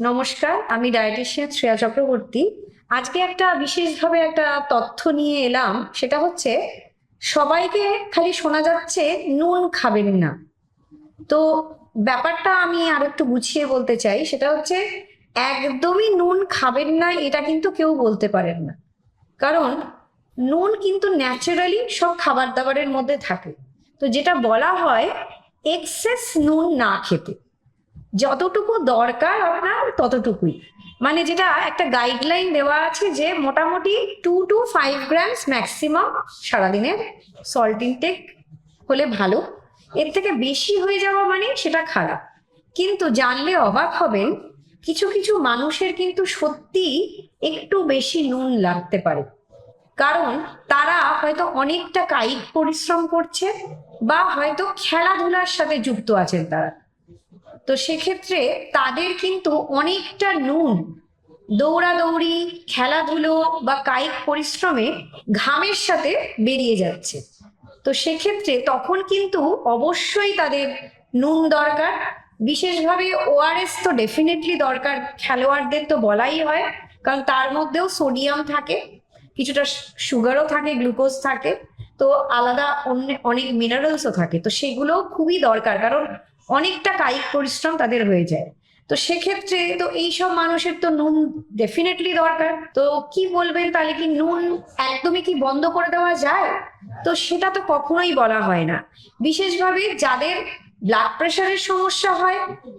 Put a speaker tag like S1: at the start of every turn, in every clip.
S1: নমস্কার, আমি ডায়েটিশিয়ান শ্রেয়া চক্রবর্তী। আজকে একটা বিশেষভাবে একটা তথ্য নিয়ে এলাম, সেটা হচ্ছে সবাইকে খালি শোনা যাচ্ছে নুন খাবেন না। তো ব্যাপারটা আমি আর একটু গুছিয়ে বলতে চাই, সেটা হচ্ছে একদমই নুন খাবেন না, এটা কিন্তু কেউ বলতে পারেন না। কারণ নুন কিন্তু ন্যাচারালি সব খাবার দাবারের মধ্যে থাকে। তো যেটা বলা হয় এক্সেস নুন না খেতে। যতটুকু দরকার আপনার, ততটুকুই। মানে যেটা একটা গাইডলাইন দেওয়া আছে যে মোটামুটি two two five grams maximum সারাদিনের সল্ট ইনটেক হলে ভালো। এর থেকে বেশি হয়ে যাওয়া মানে সেটা খারাপ। কিন্তু জানলে অবাক হবেন, কিছু কিছু মানুষের কিন্তু সত্যি একটু বেশি নুন লাগতে পারে। কারণ তারা হয়তো অনেকটা কায়িক পরিশ্রম করছে বা হয়তো খেলাধুলার সাথে যুক্ত আছেন তারা। তো সেক্ষেত্রে তাদের কিন্তু অনেকটা নুন, দৌড়াদৌড়ি, খেলাধুলো বা কায়িক পরিশ্রমে ঘামের সাথে বেরিয়ে যাচ্ছে। তো সেক্ষেত্রে তখন কিন্তু অবশ্যই তাদের নুন দরকার। বিশেষভাবে ওআরএস তো ডেফিনেটলি দরকার, খেলোয়াড়দের তো বলাই হয়, কারণ তার মধ্যেও সোডিয়াম থাকে, কিছুটা সুগারও থাকে, গ্লুকোজ থাকে, তো আলাদা অন্য, অনেক মিনারেলসও থাকে। তো সেগুলো খুবই দরকার, কারণ অনেকটা কায়িক পরিশ্রম তাদের হয়ে যায়। তো সেক্ষেত্রে তো এইসব মানুষের তো নুন ডেফিনেটলি দরকার। তো কি বলবেন তাহলে কি নুন একদমই কি বন্ধ করে দেওয়া যায়? তো সেটা তো কখনোই বলা হয় না। বিশেষভাবে যাদের ব্লাড প্রেশারের সমস্যা হয়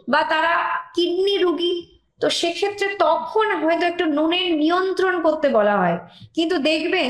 S1: বা তারা কিডনি রুগী, তো সেক্ষেত্রে তখন হয়তো একটু নুনের নিয়ন্ত্রণ করতে বলা হয়। কিন্তু দেখবেন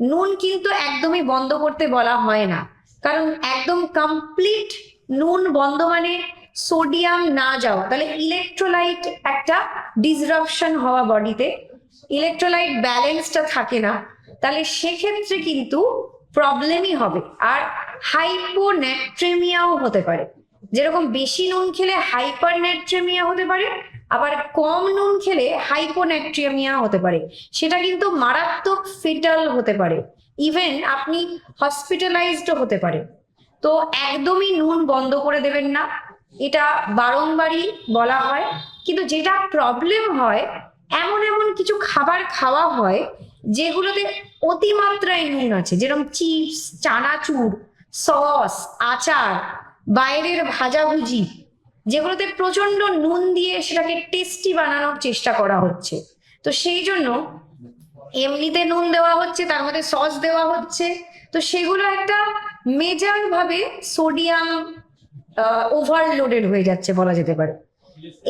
S1: নুন কিন্তু একদমই বন্ধ করতে বলা হয় না। কারণ একদম কমপ্লিট নুন বন্ধ মানে সোডিয়াম না যাওয়া। তাহলে ইলেকট্রোলাইট একটা ডিসরাপশন হওয়া বডিতে ইলেকট্রোলাইট ব্যালেন্সটা থাকে না। তাহলে সেক্ষেত্রে কিন্তু প্রবলেমই হবে। আর হাইপোন্যাট্রেমিয়াও হতে পারে। যেরকম বেশি নুন খেলে হাইপার ন্যাট্রেমিয়া হতে পারে, আবার কম নুন খেলে হাইপোন্যাট্রেমিয়া হতে পারে। সেটা কিন্তু মারাত্মক ফিটাল হতে পারে। ইভেন আপনি হসপিটালাইজডও হতে পারে। তো একদমই নুন বন্ধ করে দেবেন না। এটা বারংবারই বলা হয়। কিন্তু যেটা প্রবলেম হয়, এমন এমন কিছু খাবার খাওয়া হয়, যেগুলোতে অতিমাত্রায় নুন আছে। যেরকম চিপস, চানাচুর, সস, আচার, বাইরের ভাজাভুজি, যেগুলোতে প্রচণ্ড নুন দিয়ে সেটাকে টেস্টি বানানোর চেষ্টা করা হচ্ছে। তো সেই জন্য এমনিতে নুন দেওয়া হচ্ছে, তার মধ্যে সস দেওয়া হচ্ছে। তো সেগুলো একটা মেজার ভাবে সোডিয়াম ওভারলোডেড হয়ে যাচ্ছে বলা যেতে পারে।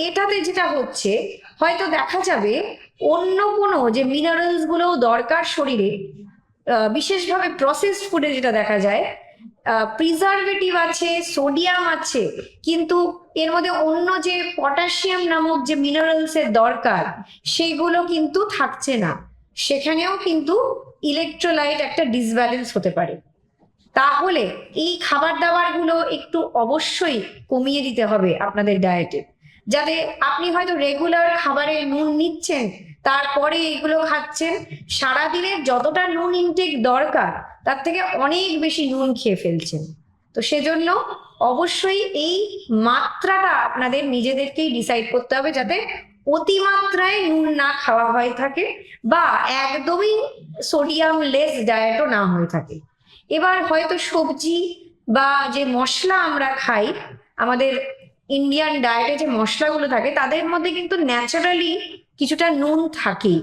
S1: এটাতে যেটা হচ্ছে, হয়তো দেখা যাবে অন্য কোনো যে মিনারেলসগুলো দরকার শরীরে বিশেষভাবে প্রসেসড ফুডে যেটা দেখা যায় প্রিজারভেটিভ আছে সোডিয়াম আছে, কিন্তু এর মধ্যে অন্য যে পটাশিয়াম নামক যে মিনারেলস এর দরকার, সেগুলো কিন্তু থাকছে না। সেখানেও কিন্তু ইলেকট্রোলাইট একটা ডিসব্যালেন্স হতে পারে। তাহলে এই খাবার দাবারগুলো একটু অবশ্যই কমিয়ে দিতে হবে আপনাদের ডায়েটে যাতে আপনি হয়তো রেগুলার খাবারে নুন নিচ্ছেন, তারপরে এগুলো খাচ্ছেন, সারাদিনের যতটা নুন ইনটেক দরকার, তার থেকে অনেক বেশি নুন খেয়ে ফেলছেন। তো সেজন্য অবশ্যই এই মাত্রাটা আপনাদের নিজেদেরকেই ডিসাইড করতে হবে যাতে অতিমাত্রায় নুন না খাওয়া হয়ে থাকে বা একদমই সোডিয়াম লেস ডায়েটও না হয়ে থাকে। এবার হয়তো সবজি বা যে মশলা আমরা খাই, আমাদের ইন্ডিয়ান ডায়েটে যে মশলাগুলো থাকে, তাদের মধ্যে কিন্তু ন্যাচারালি কিছুটা নুন থাকেই।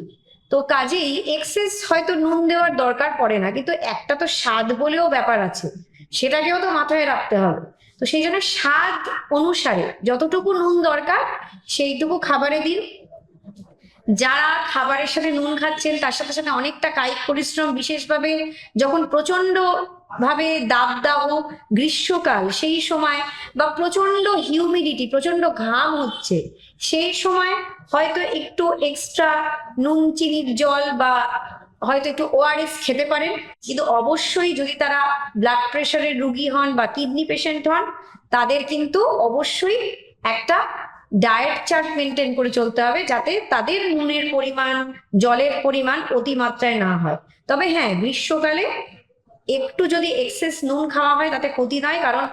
S1: তো কাজেই এক্সেস হয়তো নুন দেওয়ার দরকার পড়ে না, কিন্তু একটা তো স্বাদ বলেও ব্যাপার আছে, সেটাকেও তো মাথায় রাখতে হবে। তো সেই জন্য স্বাদ অনুসারে যতটুকু নুন দরকার, সেইটুকু খাবারে দিন। যারা খাবারের সাথে নুন খাচ্ছেন, তার সাথে সাথে অনেকটা কায়িক পরিশ্রম, বিশেষভাবে যখন প্রচণ্ড ভাবে দাবদাহ গ্রীষ্মকাল, সেই সময় বা প্রচণ্ড হিউমিডিটি প্রচণ্ড ঘাম হচ্ছে, সেই সময় হয়তো একটু এক্সট্রা নুন, চিনির জল বা হয়তো একটু ওআরএস খেতে পারেন। কিন্তু অবশ্যই যদি তারা ব্লাড প্রেশারের রুগী হন বা কিডনি পেশেন্ট হন, তাদের কিন্তু অবশ্যই একটা ডায়েট চার্ট মেনটেন করে চলতে হবে যাতে তাদের নুনের পরিমাণ, জলের পরিমাণ অতিমাত্রায় না হয়। তবে হ্যাঁ গ্রীষ্মকালে একটু যদি এক্সেস নুন খাওয়া হয় তাতে ক্ষতি নয়, কারণ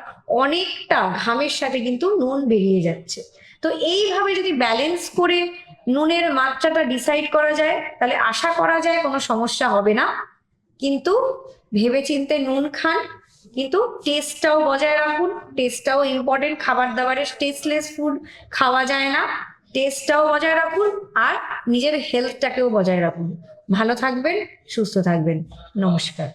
S1: অনেকটা ঘামের সাথে কিন্তু নুন বেরিয়ে যাচ্ছে। তো এইভাবে যদি ব্যালেন্স করে নুনের মাত্রাটা ডিসাইড করা যায়, তাহলে আশা করা যায় কোনো সমস্যা হবে না। কিন্তু ভেবেচিন্তে নুন খান কিন্তু টেস্টটাও বজায় রাখুন টেস্টটাও ইম্পর্টেন্ট খাবার দাবারের টেস্টলেস ফুড খাওয়া যায় না। টেস্টটাও বজায় রাখুন আর নিজের হেলথটাকেও বজায় রাখুন। ভালো থাকবেন, সুস্থ থাকবেন। নমস্কার।